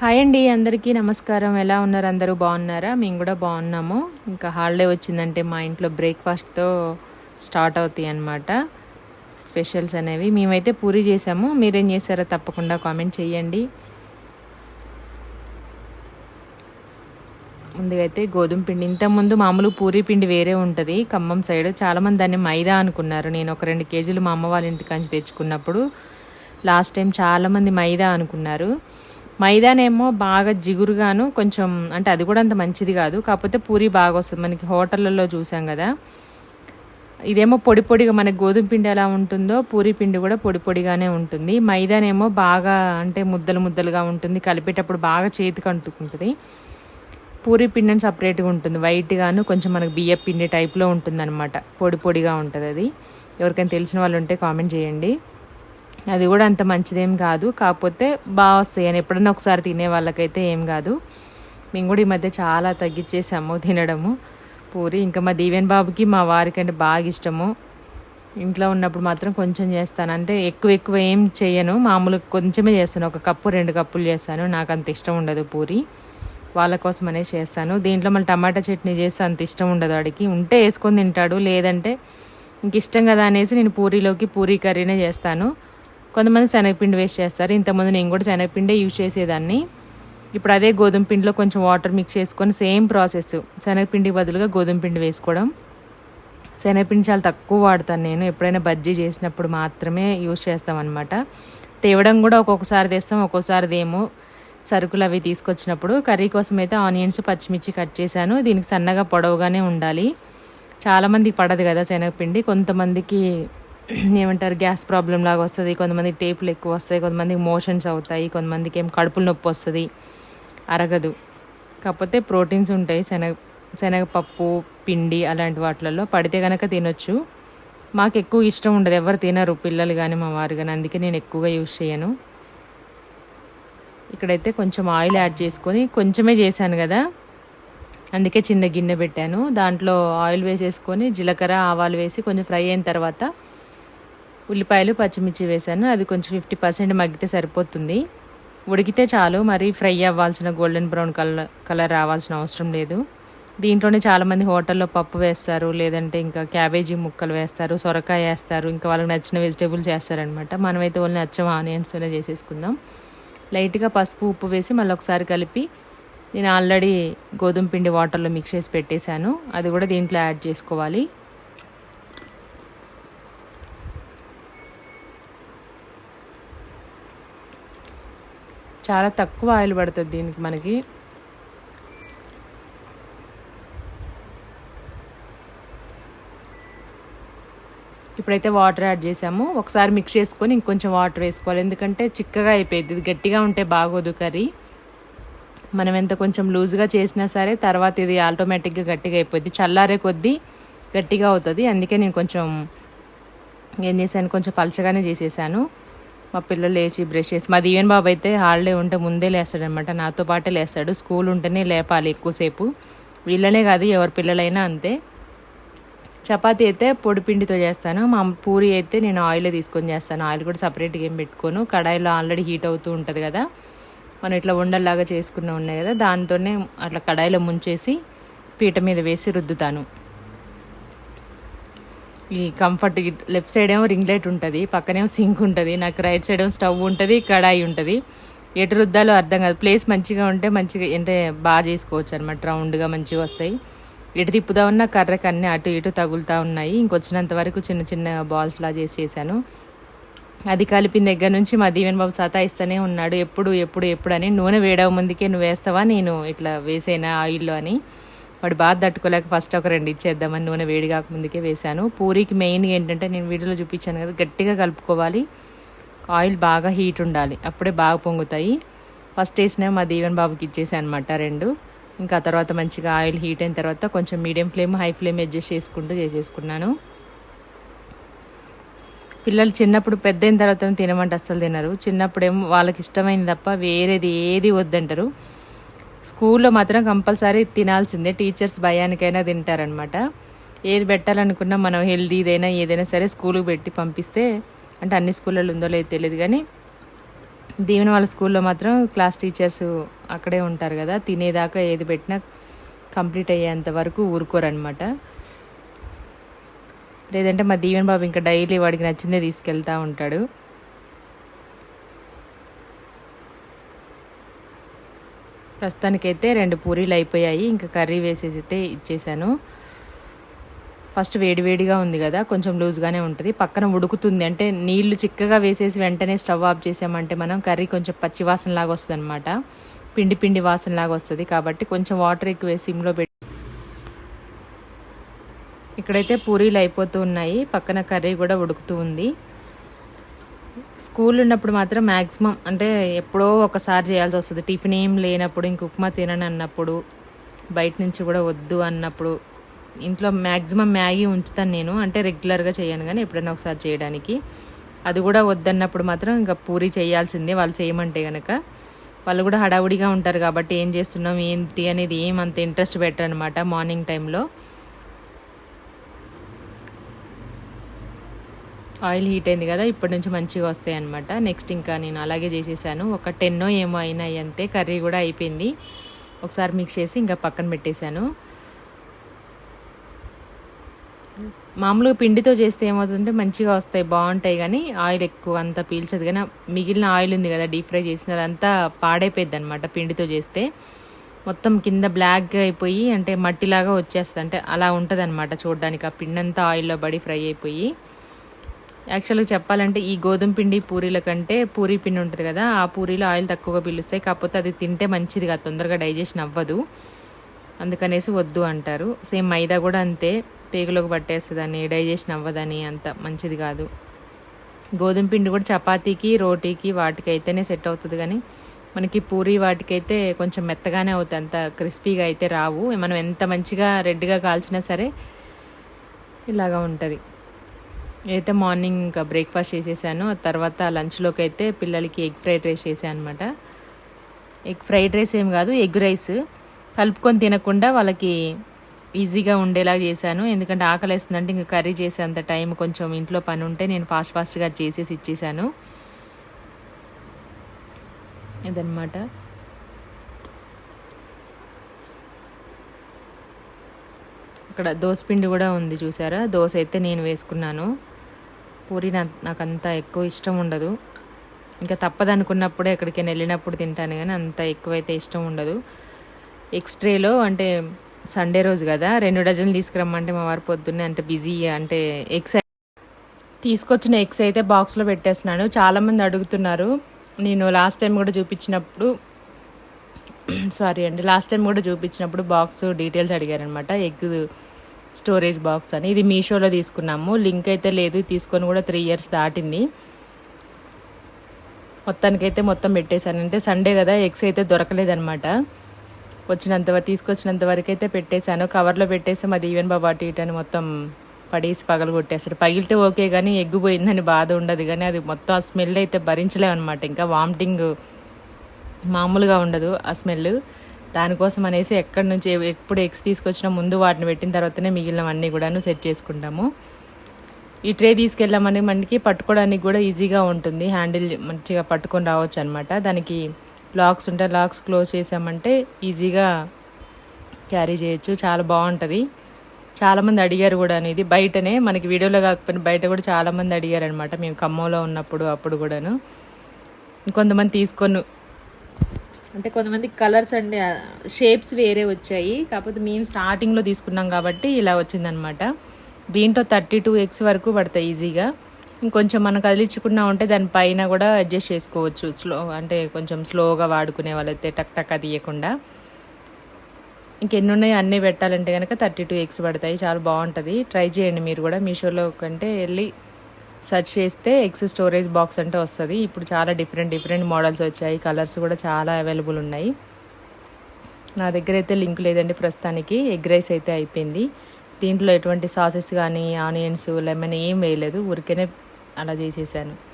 Hi అండి అందరికీ నమస్కారం. ఎలా ఉన్నారు? అందరూ బాగున్నారా? మేము కూడా బాగున్నాము. ఇంకా హాలిడే వచ్చిందంటే మా ఇంట్లో బ్రేక్ఫాస్ట్తో స్టార్ట్ అవుతాయి అన్నమాట. స్పెషల్స్ అనేవి మేమైతే పూరి చేసాము. మీరేం చేశారో తప్పకుండా కామెంట్ చేయండి. ముందుగా అయితే గోధుమ పిండి. ఇంతకుముందు మామూలు పూరి పిండి వేరే ఉంటుంది. ఖమ్మం సైడ్ చాలామంది దాన్ని మైదా అనుకున్నారు. నేను ఒక రెండు కేజీలు మా అమ్మ వాళ్ళ ఇంటికాంచి తెచ్చుకున్నప్పుడు లాస్ట్ టైం చాలామంది మైదా అనుకున్నారు. మైదానేమో బాగా జిగురుగాను కొంచెం అంటే అది కూడా అంత మంచిది కాదు. కాకపోతే పూరి బాగా వస్తుంది మనకి హోటళ్ళల్లో చూసాం కదా. ఇదేమో పొడి పొడిగా మనకి గోధుమ పిండి ఎలా ఉంటుందో పూరి పిండి కూడా పొడి పొడిగానే ఉంటుంది. మైదానేమో బాగా అంటే ముద్దలు ముద్దలుగా ఉంటుంది. కలిపేటప్పుడు బాగా చేతికి అంటుకుంటుంది. పూరి పిండి అని సపరేట్గా ఉంటుంది. వైట్గాను కొంచెం మనకి బియ్య పిండి టైప్లో ఉంటుంది అనమాట పొడి పొడిగా ఉంటుంది అది. ఎవరికైనా తెలిసిన వాళ్ళు ఉంటే కామెంట్ చేయండి. అది కూడా అంత మంచిదేం కాదు. కాకపోతే బాగా వస్తాయి అని ఎప్పుడన్నా ఒకసారి తినే వాళ్ళకైతే ఏం కాదు. మేము కూడా ఈ మధ్య చాలా తగ్గించేసాము తినడము. పూరి ఇంకా మా దీవెన్ బాబుకి మా వారికి అంటే బాగా ఇష్టము. ఇంట్లో ఉన్నప్పుడు మాత్రం కొంచెం చేస్తాను. అంటే ఎక్కువ ఎక్కువ ఏం చేయను. మామూలుగా కొంచెమే చేస్తాను. ఒక కప్పు రెండు కప్పులు చేస్తాను. నాకు అంత ఇష్టం ఉండదు పూరి. వాళ్ళ కోసం అనేది చేస్తాను. దీంట్లో మళ్ళీ టమాటా చట్నీ చేస్తే అంత ఇష్టం ఉండదు వాడికి ఉంటే వేసుకొని తింటాడు. లేదంటే ఇంక ఇష్టం కదా అనేసి నేను పూరీలోకి పూరీ కర్రీనే చేస్తాను. కొంతమంది శనగపిండి వేస్ట్ చేస్తారు. ఇంతకుముందు నేను కూడా శనగపిండే యూజ్ చేసేదాన్ని. ఇప్పుడు అదే గోధుమ పిండిలో కొంచెం వాటర్ మిక్స్ చేసుకొని సేమ్ ప్రాసెస్ శనగపిండి బదులుగా గోధుమ పిండి వేసుకోవడం. శనగపిండి చాలా తక్కువ వాడతాను నేను. ఎప్పుడైనా బజ్జీ చేసినప్పుడు మాత్రమే యూజ్ చేస్తాం అనమాట తేవడం కూడా ఒక్కొక్కసారి తెస్తాం ఒక్కోసారి దేమో. సరుకులు అవి తీసుకొచ్చినప్పుడు కర్రీ కోసం అయితే ఆనియన్స్ పచ్చిమిర్చి కట్ చేశాను. దీనికి సన్నగా పొడవుగానే ఉండాలి. చాలామందికి పడదు కదా శనగపిండి. కొంతమందికి ఏమంటారు గ్యాస్ ప్రాబ్లం లాగా వస్తుంది కొంతమంది టేపులు ఎక్కువ వస్తాయి కొంతమందికి మోషన్స్ అవుతాయి కొంతమందికి ఏం కడుపులు నొప్పి వస్తుంది అరగదు. కాకపోతే ప్రోటీన్స్ ఉంటాయి శనగ శనగపప్పు పిండి అలాంటి వాటిలలో పడితే కనుక తినొచ్చు. మాకు ఎక్కువ ఇష్టం ఉండదు ఎవరు తినరు పిల్లలు కానీ మా వారు కానీ అందుకే నేను ఎక్కువగా యూజ్ చేయను. ఇక్కడైతే కొంచెం ఆయిల్ యాడ్ చేసుకొని కొంచెమే చేశాను కదా అందుకే చిన్న గిన్నె పెట్టాను. దాంట్లో ఆయిల్ వేసేసుకొని జీలకర్ర ఆవాలు వేసి కొంచెం ఫ్రై అయిన తర్వాత ఉల్లిపాయలు పచ్చిమిర్చి వేసాను అది కొంచెం ఫిఫ్టీ పర్సెంట్ మగ్గితే సరిపోతుంది. ఉడికితే చాలు మరి ఫ్రై అవ్వాల్సిన గోల్డెన్ బ్రౌన్ కలర్ కలర్ రావాల్సిన అవసరం లేదు. దీంట్లోనే చాలామంది హోటల్లో పప్పు వేస్తారు లేదంటే ఇంకా క్యాబేజీ ముక్కలు వేస్తారు సొరకాయ వేస్తారు ఇంకా వాళ్ళకి నచ్చిన వెజిటేబుల్స్ వేస్తారనమాట మనమైతే వాళ్ళని నచ్చిన ఆనియన్స్తోనే చేసేసుకుందాం. లైట్గా పసుపు ఉప్పు వేసి మళ్ళీ ఒకసారి కలిపి నేను ఆల్రెడీ గోధుమ పిండి వాటర్లో మిక్స్ చేసి పెట్టేశాను. అది కూడా దీంట్లో యాడ్ చేసుకోవాలి. చాలా తక్కువ ఆయిల్ పడుతుంది దీనికి మనకి. ఇప్పుడైతే వాటర్ యాడ్ చేసాము. ఒకసారి మిక్స్ చేసుకొని ఇంకొంచెం వాటర్ వేసుకోవాలి. ఎందుకంటే చిక్కగా అయిపోయింది. ఇది గట్టిగా ఉంటే బాగోదు కర్రీ. మనం ఎంత కొంచెం లూజ్గా చేసినా సరే తర్వాత ఇది ఆటోమేటిక్గా గట్టిగా అయిపోద్ది. చల్లారే కొద్దీ గట్టిగా అవుతుంది. అందుకే నేను కొంచెం ఏం చేశాను? కొంచెం పలచగానే చేసేసాను. మా పిల్లలు లేచి బ్రష్ చేసి మా దీవెన్ బాబు అయితే హాలిడే ఉంటే ముందే లేస్తాడనమాట నాతో పాటే లేస్తాడు. స్కూల్ ఉంటేనే లేపాలి ఎక్కువసేపు. వీళ్ళనే కాదు ఎవరి పిల్లలైనా అంతే. చపాతీ అయితే పొడి పిండితో చేస్తాను. మా పూరి అయితే నేను ఆయిల్ తీసుకొని చేస్తాను. ఆయిల్ కూడా సపరేట్గా ఏం పెట్టుకోను. కడాయిలో ఆల్రెడీ హీట్ అవుతూ ఉంటుంది కదా. మనం ఇట్లా ఉండల్లాగా చేసుకున్న ఉన్నాయి కదా. దానితోనే అట్లా కడాయిలో ముంచేసి పీట మీద వేసి రుద్దుతాను. ఈ కంఫర్ట్ లెఫ్ట్ సైడ్ ఏమో రింగ్ లైట్ ఉంటుంది పక్కనేమో సింక్ ఉంటుంది నాకు రైట్ సైడ్ ఏమో స్టవ్ ఉంటుంది కడాయి ఉంటుంది. ఎటు రుద్దాలో అర్థం కాదు. ప్లేస్ మంచిగా ఉంటే మంచిగా అంటే బాగా చేసుకోవచ్చు అనమాట రౌండ్గా మంచిగా వస్తాయి. ఎటు తిప్పుదా ఉన్న కర్రకి అన్నీ అటు ఇటు తగులుతూ ఉన్నాయి. ఇంకొచ్చినంత వరకు చిన్న చిన్న బాల్స్ లా చేసి చేశాను. అది కలిపిన దగ్గర నుంచి మా దీవెన్ బాబు సతాయిస్తూనే ఉన్నాడు. ఎప్పుడు ఎప్పుడు ఎప్పుడు అని నూనె వేడవ ముందుకే నువ్వు వేస్తావా నేను ఇట్లా వేసేనా ఆయిల్లో అని. వాడు బాధ తట్టుకోలేక ఫస్ట్ ఒక రెండు ఇచ్చేద్దామని నూనె వేడి కాకముందుకే వేశాను. పూరికి మెయిన్ ఏంటంటే నేను వీడియోలో చూపించాను కదా గట్టిగా కలుపుకోవాలి. ఆయిల్ బాగా హీట్ ఉండాలి. అప్పుడే బాగా పొంగుతాయి. ఫస్ట్ వేసిన మా దీవెన్ బాబుకి ఇచ్చేసాను అనమాట రెండు. ఇంకా తర్వాత మంచిగా ఆయిల్ హీట్ అయిన తర్వాత కొంచెం medium flame high flame adjust చేసుకుంటూ చేసేసుకున్నాను. పిల్లలు చిన్నప్పుడు పెద్ద అయిన తర్వాత తినమంటే అస్సలు తినరు. చిన్నప్పుడేమో వాళ్ళకి ఇష్టమైన తప్ప వేరేది ఏది వద్దంటారు. స్కూల్లో మాత్రం కంపల్సరీ తినాల్సిందే. టీచర్స్ భయానికైనా తింటారనమాట ఏది పెట్టాలనుకున్నా మనం హెల్దీదైనా ఏదైనా సరే స్కూల్కి పెట్టి పంపిస్తే అంటే అన్ని స్కూళ్ళలో ఉందో లేదో తెలియదు కానీ దీవెన వాళ్ళ స్కూల్లో మాత్రం క్లాస్ టీచర్స్ అక్కడే ఉంటారు కదా. తినేదాకా ఏది పెట్టినా కంప్లీట్ అయ్యేంత వరకు ఊరుకోరనమాట లేదంటే మా దీవెన్ బాబు ఇంకా డైలీ వాడికి నచ్చిందే తీసుకెళ్తూ ఉంటాడు. ప్రస్తుతానికైతే రెండు పూరీలు అయిపోయాయి. ఇంకా కర్రీ వేసేసి అయితే ఇచ్చేసాను. ఫస్ట్ వేడివేడిగా ఉంది కదా కొంచెం లూజ్గానే ఉంటుంది. పక్కన ఉడుకుతుంది. అంటే నీళ్ళు చిక్కగా వేసేసి వెంటనే స్టవ్ ఆఫ్ చేసామంటే మనం కర్రీ కొంచెం పచ్చి వాసన లాగా వస్తుంది అనమాట పిండి పిండి వాసన లాగా వస్తుంది కాబట్టి కొంచెం వాటర్ ఎక్కువ వేసి సిమ్లో పెట్టి ఇక్కడైతే పూరీలు అయిపోతూ ఉన్నాయి. పక్కన కర్రీ కూడా ఉడుకుతూ ఉంది. స్కూల్ ఉన్నప్పుడు మాత్రం మ్యాక్సిమం అంటే ఎప్పుడో ఒకసారి చేయాల్సి వస్తుంది. టిఫిన్ ఏం లేనప్పుడు ఇంక ఉప్మా తినని అన్నప్పుడు బయట నుంచి కూడా వద్దు అన్నప్పుడు ఇంట్లో మ్యాక్సిమం మ్యాగీ ఉంచుతాను నేను. అంటే రెగ్యులర్గా చేయను కానీ ఎప్పుడైనా ఒకసారి చేయడానికి. అది కూడా వద్దన్నప్పుడు మాత్రం ఇంకా పూరి చేయాల్సిందే వాళ్ళు చేయమంటే కనుక వాళ్ళు కూడా హడావుడిగా ఉంటారు కాబట్టి ఏం చేస్తున్నాం ఏంటి అనేది ఏం అంత ఇంట్రెస్ట్ పెట్టరు అనమాట మార్నింగ్ టైంలో. ఆయిల్ హీట్ అయింది కదా ఇప్పటి నుంచి మంచిగా వస్తాయి అనమాట నెక్స్ట్ ఇంకా నేను అలాగే చేసేసాను. ఒక టెన్నో ఏమో అయినాయి అంతే కర్రీ కూడా అయిపోయింది. ఒకసారి మిక్స్ చేసి ఇంకా పక్కన పెట్టేశాను. మామూలుగా పిండితో చేస్తే ఏమవుతుందంటే మంచిగా వస్తాయి బాగుంటాయి కానీ ఆయిల్ ఎక్కువ అంత పీల్చదు. కానీ మిగిలిన ఆయిల్ ఉంది కదా డీప్ ఫ్రై చేసిన అదంతా పాడైపోయింది అనమాట పిండితో చేస్తే. మొత్తం కింద బ్లాక్గా అయిపోయి అంటే మట్టిలాగా వచ్చేస్తుంది. అంటే అలా ఉంటుంది అనమాట చూడడానికి. ఆ పిండి అంతా ఆయిల్లో పడి ఫ్రై అయిపోయి. యాక్చువల్గా చెప్పాలంటే ఈ గోధుమ పిండి పూరీల కంటే పూరీ పిండి ఉంటుంది కదా ఆ పూరీలో ఆయిల్ తక్కువగా పీలుస్తాయి కాకపోతే అది తింటే మంచిది కాదు తొందరగా డైజెషన్ అవ్వదు. అందుకనేసి వద్దు అంటారు. సేమ్ మైదా కూడా అంతే పేగులోకి పట్టేస్తుందని డైజెషన్ అవ్వదని అంత మంచిది కాదు. గోధుమ పిండి కూడా చపాతీకి రోటీకి వాటికైతేనే సెట్ అవుతుంది కానీ మనకి పూరి వాటికైతే కొంచెం మెత్తగానే అవుతుంది అంత క్రిస్పీగా అయితే రావు. మనం ఎంత మంచిగా రెడ్గా కాల్చినా సరే ఇలాగా ఉంటుంది. అయితే మార్నింగ్ ఇంకా బ్రేక్ఫాస్ట్ చేసేసాను. తర్వాత లంచ్లోకి అయితే పిల్లలకి ఎగ్ ఫ్రైడ్ రైస్ చేశాను అనమాట ఎగ్ ఫ్రైడ్ రైస్ ఏం కాదు ఎగ్ రైస్. కలుపుకొని తినకుండా వాళ్ళకి ఈజీగా ఉండేలా చేశాను. ఎందుకంటే ఆకలి వేస్తుందంటే ఇంకా కర్రీ చేసేంత టైం కొంచెం ఇంట్లో పని ఉంటే నేను ఫాస్ట్ ఫాస్ట్గా చేసేసి ఇచ్చేసాను. ఇదనమాట అక్కడ దోశ పిండి కూడా ఉంది చూసారా? దోశ అయితే నేను వేసుకున్నాను. పూరి నాకు అంత ఎక్కువ ఇష్టం ఉండదు. ఇంకా తప్పదనుకున్నప్పుడే ఎక్కడికైనా వెళ్ళినప్పుడు తింటాను కానీ అంత ఎక్కువైతే ఇష్టం ఉండదు. ఎక్స్ట్రేలో అంటే సండే రోజు కదా రెండు డజన్లు తీసుకురమ్మంటే మా వారు పొద్దున్నే అంటే బిజీ అంటే ఎగ్స్ తీసుకొచ్చిన ఎగ్స్ అయితే బాక్స్లో పెట్టేస్తున్నాను. చాలామంది అడుగుతున్నారు. నేను లాస్ట్ టైం కూడా చూపించినప్పుడు సారీ అండి లాస్ట్ టైం కూడా చూపించినప్పుడు బాక్స్ డీటెయిల్స్ అడిగారనమాట ఎగ్ స్టోరేజ్ బాక్స్ అని. ఇది మీషోలో తీసుకున్నాము. లింక్ అయితే లేదు. తీసుకొని కూడా త్రీ ఇయర్స్ దాటింది. మొత్తానికైతే మొత్తం పెట్టేశాను. అంటే సండే కదా ఎగ్స్ అయితే దొరకలేదనమాట వచ్చినంత తీసుకొచ్చినంత వరకు అయితే పెట్టేశాను. కవర్లో పెట్టేసి మాది ఈవెన్ బాబా అటు ఇటు అని మొత్తం పడేసి పగలు కొట్టేస్తాడు పగిలితే ఓకే కానీ ఎగ్గుపోయిందని బాధ ఉండదు కానీ అది మొత్తం ఆ స్మెల్ అయితే భరించలేమన్నమాట. ఇంకా వామిటింగ్ మామూలుగా ఉండదు ఆ స్మెల్. దానికోసం అనేసి ఎక్కడి నుంచి ఎప్పుడు ఎగ్స్ తీసుకొచ్చినా ముందు వాటిని పెట్టిన తర్వాతనే మిగిలినవన్నీ కూడాను సెట్ చేసుకుంటాము. ఈ ట్రే తీసుకెళ్ళామని మనకి పట్టుకోవడానికి కూడా ఈజీగా ఉంటుంది. హ్యాండిల్ మంచిగా పట్టుకొని రావచ్చు అనమాట దానికి లాక్స్ ఉంటే లాక్స్ క్లోజ్ చేసామంటే ఈజీగా క్యారీ చేయొచ్చు. చాలా బాగుంటుంది. చాలామంది అడిగారు కూడా ఇది బయటనే మనకి వీడియోలో కాకపోయినా బయట కూడా చాలామంది అడిగారు అనమాట మేము ఖమ్మంలో ఉన్నప్పుడు అప్పుడు కూడాను. కొంతమంది తీసుకొని అంటే కొంతమంది కలర్స్ అండ్ షేప్స్ వేరే వచ్చాయి. కాకపోతే మేము స్టార్టింగ్లో తీసుకున్నాం కాబట్టి ఇలా వచ్చిందనమాట దీంట్లో థర్టీ టూ ఎక్స్ వరకు పడతాయి ఈజీగా. ఇంకొంచెం మనం కదిలించుకున్నా ఉంటే దానిపైన కూడా అడ్జస్ట్ చేసుకోవచ్చు. స్లో అంటే కొంచెం స్లోగా వాడుకునే వాళ్ళైతే టక్ టక్ తీయకుండా ఇంకెన్ని ఉన్నాయి అన్నీ పెట్టాలంటే కనుక థర్టీ టూ ఎక్స్ పడతాయి. చాలా బాగుంటుంది. ట్రై చేయండి మీరు కూడా. మీషోలో కంటే వెళ్ళి సెర్చ్ చేస్తే ఎక్స్ స్టోరేజ్ బాక్స్ అంటే వస్తుంది. ఇప్పుడు చాలా డిఫరెంట్ డిఫరెంట్ మోడల్స్ వచ్చాయి. కలర్స్ కూడా చాలా అవైలబుల్ ఉన్నాయి. నా దగ్గర అయితే లింక్ లేదండి ప్రస్తుతానికి. ఎగ్ రైస్ అయితే అయిపోయింది. దీంట్లో ఎటువంటి సాసెస్ కానీ ఆనియన్స్ లెమన్ ఏం వేయలేదు. ఊరికేనే అలా చేసేసాను.